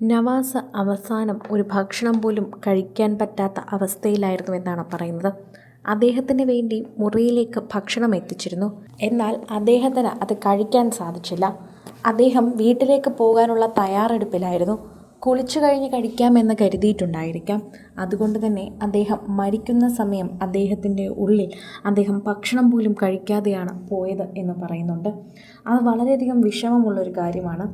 നവാസ് അവസാനം ഒരു ഭക്ഷണം പോലും കഴിക്കാൻ പറ്റാത്ത അവസ്ഥയിലായിരുന്നു എന്നാണ് പറയുന്നത്. അദ്ദേഹത്തിന് വേണ്ടി മുറിയിലേക്ക് ഭക്ഷണം എത്തിച്ചിരുന്നു. എന്നാൽ അദ്ദേഹത്തിന് അത് കഴിക്കാൻ സാധിച്ചില്ല. അദ്ദേഹം വീട്ടിലേക്ക് പോകാനുള്ള തയ്യാറെടുപ്പിലായിരുന്നു. കുളിച്ചു കഴിഞ്ഞ് കഴിക്കാമെന്ന് കരുതിയിട്ടുണ്ടായിരിക്കാം. അതുകൊണ്ട് തന്നെ അദ്ദേഹം മരിക്കുന്ന സമയം അദ്ദേഹത്തിന്റെ ഉള്ളിൽ അദ്ദേഹം ഭക്ഷണം പോലും കഴിക്കാതെയാണ് പോയത് എന്ന് പറയുന്നുണ്ട്. അത് വളരെയധികം വിഷമമുള്ളൊരു കാര്യമാണ്.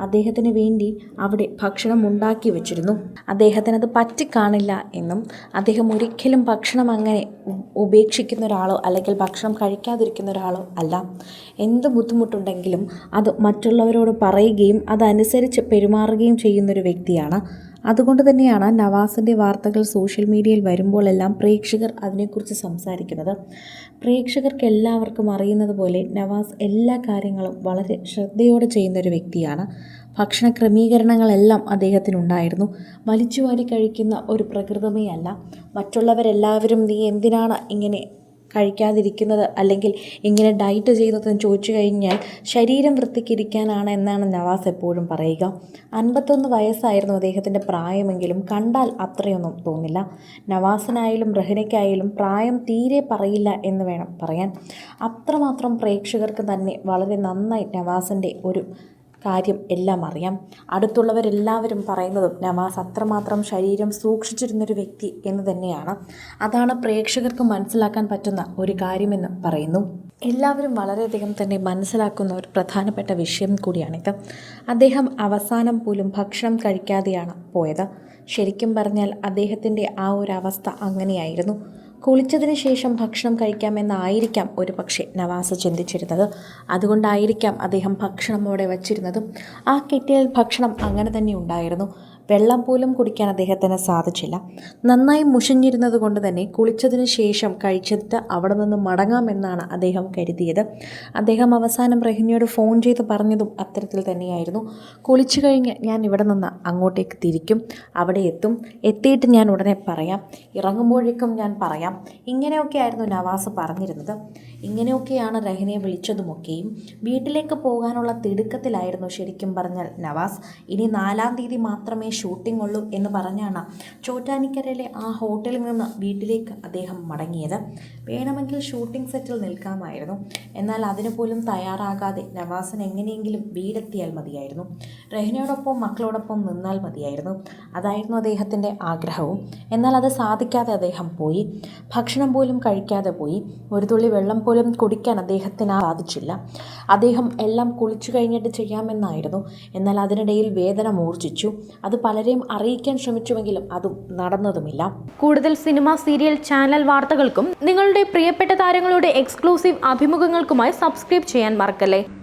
അദ്ദേഹത്തിന് വേണ്ടി അവിടെ ഭക്ഷണം ഉണ്ടാക്കി വെച്ചിരുന്നു. അദ്ദേഹത്തിനത് പറ്റിക്കാണില്ല എന്നും അദ്ദേഹം ഒരിക്കലും ഭക്ഷണം അങ്ങനെ ഉപേക്ഷിക്കുന്ന ഒരാളോ അല്ലെങ്കിൽ ഭക്ഷണം കഴിക്കാതിരിക്കുന്ന ഒരാളോ അല്ല. എന്ത് ബുദ്ധിമുട്ടുണ്ടെങ്കിലും അത് മറ്റുള്ളവരോട് പറയുകയും അതനുസരിച്ച് പെരുമാറുകയും ചെയ്യുന്നൊരു വ്യക്തിയാണ്. അതുകൊണ്ട് തന്നെയാണ് നവാസിന്റെ വാർത്തകൾ സോഷ്യൽ മീഡിയയിൽ വരുമ്പോഴെല്ലാം പ്രേക്ഷകർ അതിനെക്കുറിച്ച് സംസാരിക്കുന്നത്. പ്രേക്ഷകർക്ക് എല്ലാവർക്കും അറിയുന്നത് പോലെ നവാസ് എല്ലാ കാര്യങ്ങളും വളരെ ശ്രദ്ധയോടെ ചെയ്യുന്ന ഒരു വ്യക്തിയാണ്. ഭക്ഷണ ക്രമീകരണങ്ങളെല്ലാം അദ്ദേഹത്തിനുണ്ടായിരുന്നു. വലിച്ചുവാരി കഴിക്കുന്ന ഒരു പ്രകൃതമേ അല്ല. മറ്റുള്ളവരെല്ലാവരും നീ എന്തിനാണ് ഇങ്ങനെ കഴിക്കാതിരിക്കുന്നത് അല്ലെങ്കിൽ ഇങ്ങനെ ഡയറ്റ് ചെയ്യുന്നതെന്ന് ചോദിച്ചു കഴിഞ്ഞാൽ ശരീരം വൃത്തിക്കിരിക്കാനാണ് എന്നാണ് നവാസ് എപ്പോഴും പറയുക. അൻപത്തൊന്ന് വയസ്സായിരുന്നു അദ്ദേഹത്തിന്റെ പ്രായമെങ്കിലും കണ്ടാൽ അത്രയൊന്നും തോന്നില്ല. നവാസിനായാലും റഹ്നയ്ക്കായാലും പ്രായം തീരെ പറയില്ല എന്ന് വേണം പറയാൻ. അത്രമാത്രം പ്രേക്ഷകർക്ക് തന്നെ വളരെ നന്നായി നവാസിന്റെ ഒരു കാര്യം എല്ലാം അറിയാം. അടുത്തുള്ളവരെല്ലാവരും പറയുന്നതും നവാസ് അത്രമാത്രം ശരീരം സൂക്ഷിച്ചിരുന്നൊരു വ്യക്തി എന്ന് തന്നെയാണ്. അതാണ് പ്രേക്ഷകർക്ക് മനസ്സിലാക്കാൻ പറ്റുന്ന ഒരു കാര്യമെന്ന് പറയുന്നു. എല്ലാവരും വളരെയധികം തന്നെ മനസ്സിലാക്കുന്ന ഒരു പ്രധാനപ്പെട്ട വിഷയം കൂടിയാണിത്. അദ്ദേഹം അവസാനം പോലും ഭക്ഷണം കഴിക്കാതെയാണ് പോയത്. ശരിക്കും പറഞ്ഞാൽ അദ്ദേഹത്തിന്റെ ആ ഒരു അവസ്ഥ അങ്ങനെയായിരുന്നു. കുളിച്ചതിന് ശേഷം ഭക്ഷണം കഴിക്കാമെന്നായിരിക്കാം ഒരു പക്ഷേ നവാസ് ചിന്തിച്ചിരുന്നത്. അതുകൊണ്ടായിരിക്കാം അദ്ദേഹം ഭക്ഷണം അവിടെ വച്ചിരുന്നതും. ആ കെട്ടിയിൽ ഭക്ഷണം അങ്ങനെ തന്നെ ഉണ്ടായിരുന്നു. വെള്ളം പോലും കുടിക്കാൻ അദ്ദേഹത്തിന് സാധിച്ചില്ല. നന്നായി മുഷിഞ്ഞിരുന്നത് കൊണ്ട് തന്നെ കുളിച്ചതിന് ശേഷം കഴിച്ചിട്ട് അവിടെ നിന്ന് മടങ്ങാമെന്നാണ് അദ്ദേഹം കരുതിയത്. അദ്ദേഹം അവസാനം റഹിനിയോട് ഫോൺ ചെയ്ത് പറഞ്ഞതും അത്തരത്തിൽ തന്നെയായിരുന്നു. കുളിച്ചു കഴിഞ്ഞ് ഞാൻ ഇവിടെ നിന്ന് അങ്ങോട്ടേക്ക് തിരിക്കും. അവിടെ എത്തും. എത്തിയിട്ട് ഞാൻ ഉടനെ പറയാം. ഇറങ്ങുമ്പോഴേക്കും ഞാൻ പറയാം. ഇങ്ങനെയൊക്കെ ആയിരുന്നു നവാസ് പറഞ്ഞിരുന്നത്. ഇങ്ങനെയൊക്കെയാണ് റഹിനെ വിളിച്ചതുമൊക്കെയും. വീട്ടിലേക്ക് പോകാനുള്ള തിടുക്കത്തിലായിരുന്നു ശരിക്കും പറഞ്ഞാൽ നവാസ്. ഇനി നാലാം തീയതി മാത്രമേ ഷൂട്ടിംഗ് ഉള്ളൂ എന്ന് പറഞ്ഞാണ് ചോറ്റാനിക്കരയിലെ ആ ഹോട്ടലിൽ നിന്ന് വീട്ടിലേക്ക് അദ്ദേഹം മടങ്ങിയത്. വേണമെങ്കിൽ ഷൂട്ടിംഗ് സെറ്റിൽ നിൽക്കാമായിരുന്നു. എന്നാൽ അതിന് പോലും തയ്യാറാകാതെ നവാസിന് എങ്ങനെയെങ്കിലും വീടെത്തിയാൽ മതിയായിരുന്നു. റഹിനയോടൊപ്പം മക്കളോടൊപ്പം നിന്നാൽ മതിയായിരുന്നു. അതായിരുന്നു അദ്ദേഹത്തിന്റെ ആഗ്രഹവും. എന്നാൽ അത് സാധിക്കാതെ അദ്ദേഹം പോയി. ഭക്ഷണം പോലും കഴിക്കാതെ പോയി. ഒരു തുള്ളി വെള്ളം പോലും കുടിക്കാൻ അദ്ദേഹത്തിന് സാധിച്ചില്ല. അദ്ദേഹം എല്ലാം കുളിച്ചു കഴിഞ്ഞിട്ട് ചെയ്യാമെന്നായിരുന്നു. എന്നാൽ അതിനിടയിൽ വേദന മൂർച്ഛിച്ചു. അത് പലരെയും അറിയിക്കാൻ ശ്രമിച്ചുവെങ്കിലും അതും നടന്നതുമില്ല. കൂടുതൽ സിനിമ സീരിയൽ ചാനൽ വാർത്തകൾക്കും നിങ്ങളുടെ പ്രിയപ്പെട്ട താരങ്ങളുടെ എക്സ്ക്ലൂസീവ് അഭിമുഖങ്ങൾക്കുമായി സബ്സ്ക്രൈബ് ചെയ്യാൻ മറക്കല്ലേ?